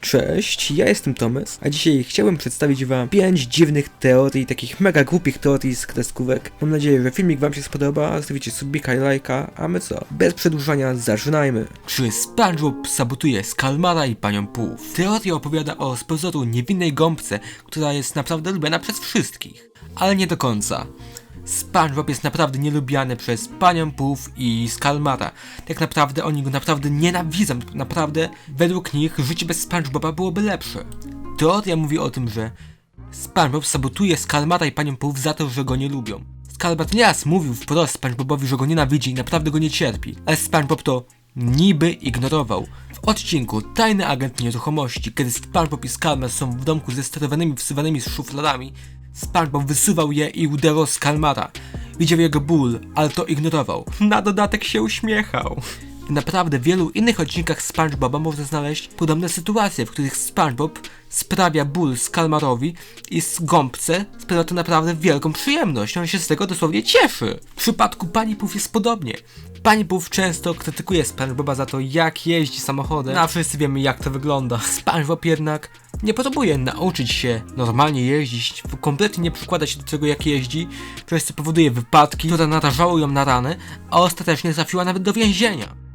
Cześć, ja jestem Tomes, a dzisiaj chciałem przedstawić wam 5 dziwnych teorii, takich mega głupich teorii z kreskówek. Mam nadzieję, że filmik wam się spodoba, zostawicie subika i lajka, a my co? Bez przedłużania zaczynajmy. Czy SpongeBob sabotuje Skalmara i Panią Puf? Teoria opowiada o z pozoru niewinnej gąbce, która jest naprawdę lubiana przez wszystkich. Ale nie do końca. SpongeBob jest naprawdę nielubiany przez Panią Puf i Skalmara. Tak naprawdę oni go naprawdę nienawidzą. Naprawdę, według nich życie bez SpongeBoba byłoby lepsze. Teoria mówi o tym, że SpongeBob sabotuje Skalmara i Panią Puf za to, że go nie lubią. Skalmar nieraz mówił wprost SpongeBobowi, że go nienawidzi i naprawdę go nie cierpi, ale SpongeBob to niby ignorował. W odcinku Tajny Agent Nieruchomości, kiedy SpongeBob i Skalmar są w domku ze sterowanymi wsuwanymi z szufladami, SpongeBob wysuwał je i uderzył Skalmara. Widział jego ból, ale to ignorował. Na dodatek się uśmiechał. W naprawdę wielu innych odcinkach SpongeBoba można znaleźć podobne sytuacje, w których SpongeBob sprawia ból Skalmarowi i z gąbce sprawia to naprawdę wielką przyjemność. On się z tego dosłownie cieszy. W przypadku Pani Puf jest podobnie. Puf często krytykuje SpongeBoba za to, jak jeździ samochodem, a wszyscy wiemy, jak to wygląda. SpongeBob jednak nie potrzebuje nauczyć się normalnie jeździć, kompletnie nie przykłada się do tego, jak jeździ, przez co powoduje wypadki, które narażały ją na rany, a ostatecznie trafiła nawet do więzienia.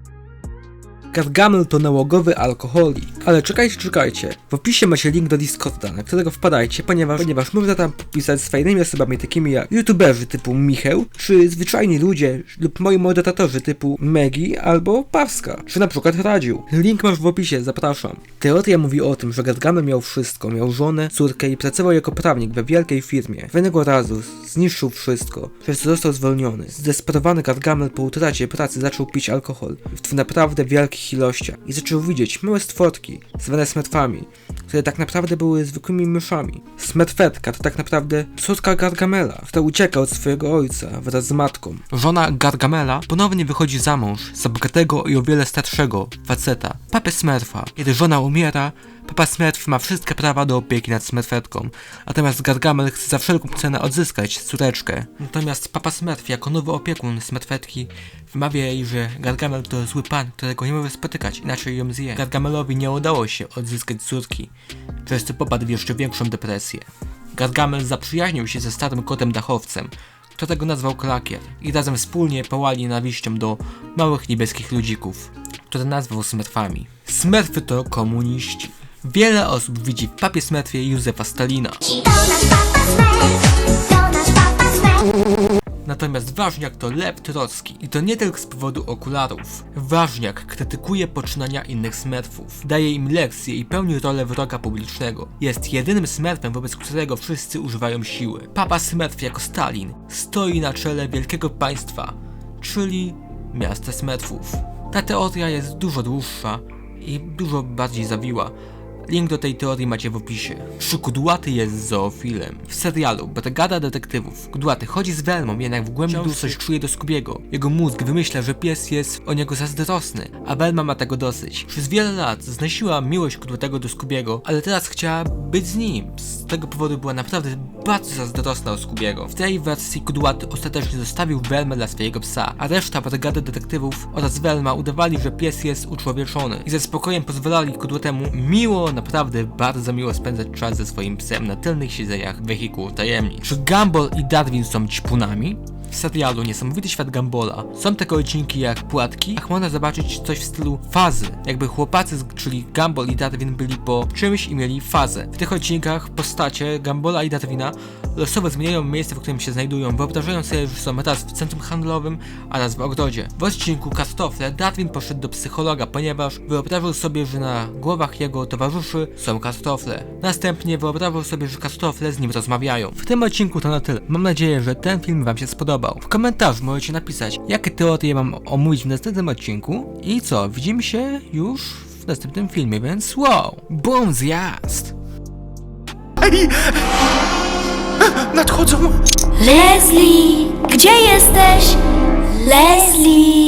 Gargamel to nałogowy alkoholik. Ale czekajcie, czekajcie. W opisie macie link do Discorda, na którego wpadajcie, ponieważ, ponieważ można tam podpisać z fajnymi osobami takimi jak youtuberzy typu Micheł, czy zwyczajni ludzie lub moi moderatorzy typu Megi albo Pawska, czy na przykład Radziu. Link masz w opisie, zapraszam. Teoria mówi o tym, że Gargamel miał wszystko, miał żonę, córkę i pracował jako prawnik we wielkiej firmie. Pewnego razu zniszczył wszystko, przez co został zwolniony. Zdesperowany Gargamel po utracie pracy zaczął pić alkohol w naprawdę wielkich ilościach i zaczął widzieć małe stworki, zwane smerfami, które tak naprawdę były zwykłymi myszami. Smerfetka to tak naprawdę córka Gargamela, która ucieka od swojego ojca wraz z matką. Żona Gargamela ponownie wychodzi za mąż za bogatego i o wiele starszego faceta, Papę Smurfa. Kiedy żona umiera, Papa Smurf ma wszystkie prawa do opieki nad Smurfetką, natomiast Gargamel chce za wszelką cenę odzyskać córeczkę. Natomiast Papa Smurf jako nowy opiekun Smurfetki wymawia jej, że Gargamel to zły pan, którego nie może spotykać, inaczej ją zje. Gargamelowi nie udało się odzyskać córki, przez co popadł w jeszcze większą depresję. Gargamel zaprzyjaźnił się ze starym kotem dachowcem, którego nazwał Klakier i razem wspólnie pałali nienawiścią do małych niebieskich ludzików, które nazwał Smurfami. Smurfy to komuniści. Wiele osób widzi w papie Smurfie Józefa Stalina. Natomiast Ważniak to Lew Trocki i to nie tylko z powodu okularów. Ważniak krytykuje poczynania innych Smurfów, daje im lekcje i pełni rolę wroga publicznego. Jest jedynym Smurfem, wobec którego wszyscy używają siły. Papa Smurf jako Stalin stoi na czele wielkiego państwa, czyli miasta Smurfów. Ta teoria jest dużo dłuższa i dużo bardziej zawiła. Link do tej teorii macie w opisie. Czy Kudłaty jest zoofilem? W serialu Brygada Detektywów Kudłaty chodzi z Welmą, jednak w głębi duszy coś czuje do Skubiego. Jego mózg wymyśla, że pies jest o niego zazdrosny, a Welma ma tego dosyć. Przez wiele lat znosiła miłość Kudłatego do Skubiego, ale teraz chciała być z nim. Z tego powodu była naprawdę bardzo zazdrosna o Skubiego. W tej wersji Kudłaty ostatecznie zostawił Welmę dla swojego psa, a reszta Brygady Detektywów oraz Welma udawali, że pies jest uczłowieczony i ze spokojem pozwalali Kudłatemu miło, naprawdę bardzo miło spędzać czas ze swoim psem na tylnych siedzeniach wehikułu tajemnic. Czy Gumball i Darwin są ćpunami? W serialu Niesamowity Świat Gambola są takie odcinki jak Płatki, jak można zobaczyć coś w stylu fazy. Jakby chłopacy, czyli Gumball i Darwin byli po czymś i mieli fazę. W tych odcinkach postacie Gambola i Darwina losowo zmieniają miejsce, w którym się znajdują, wyobrażają sobie, że są raz w centrum handlowym, a raz w ogrodzie. W odcinku Kartofle Darwin poszedł do psychologa, ponieważ wyobrażał sobie, że na głowach jego towarzyszy są kartofle. Następnie wyobrażał sobie, że kartofle z nim rozmawiają. W tym odcinku to na tyle. Mam nadzieję, że ten film wam się spodobał. W komentarzu możecie napisać, jakie teorie mam omówić w następnym odcinku i co, widzimy się już w następnym filmie, więc wow! Bum, zjazd! Nadchodzą! Leslie, gdzie jesteś? Leslie.